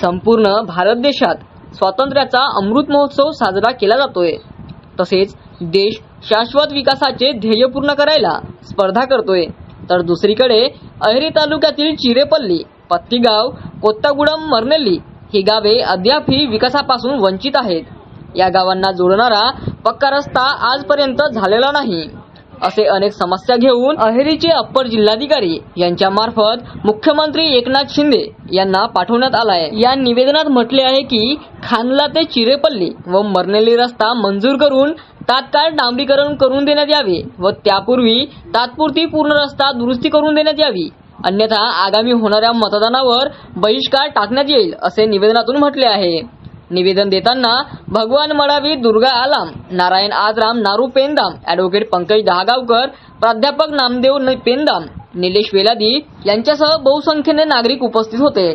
संपूर्ण भारत देशात स्वातंत्र्याचा अमृत महोत्सव साजरा केला जातोय. तसेच देश शाश्वत विकासाचे ध्येय पूर्ण करायला स्पर्धा करतोय. तर दुसरीकडे अहेरी तालुक्यातील चिरेपल्ली पत्तीगाव कोत्तागुडम मरनेल्ली ही गावे अद्यापही विकासापासून वंचित आहेत. या गावांना जोडणारा पक्का रस्ता आजपर्यंत झालेला नाही. असे अनेक समस्या घेऊन अहेरीचे अप्पर जिल्हाधिकारी यांच्या मार्फत मुख्यमंत्री एकनाथ शिंदे यांना पाठवण्यात आलाय. या निवेदनात म्हटले आहे की खानला ते चिरेपल्ली व मरनेली रस्ता मंजूर करून तात्काळ डांबरीकरण करून देण्यात यावे व त्यापूर्वी तात्पुरती पूर्ण रस्ता दुरुस्ती करून देण्यात यावी. अन्यथा आगामी होणाऱ्या मतदानावर बहिष्कार टाकण्यात येईल असे निवेदनातून म्हटले आहे. निवेदन देताना भगवान मडावी दुर्गा आलाम नारायण आजराम नारू पेंदाम ॲडव्होकेट पंकज दहागावकर प्राध्यापक नामदेव पेंदाम निलेश वेलादी यांच्यासह बहुसंख्येने नागरिक उपस्थित होते.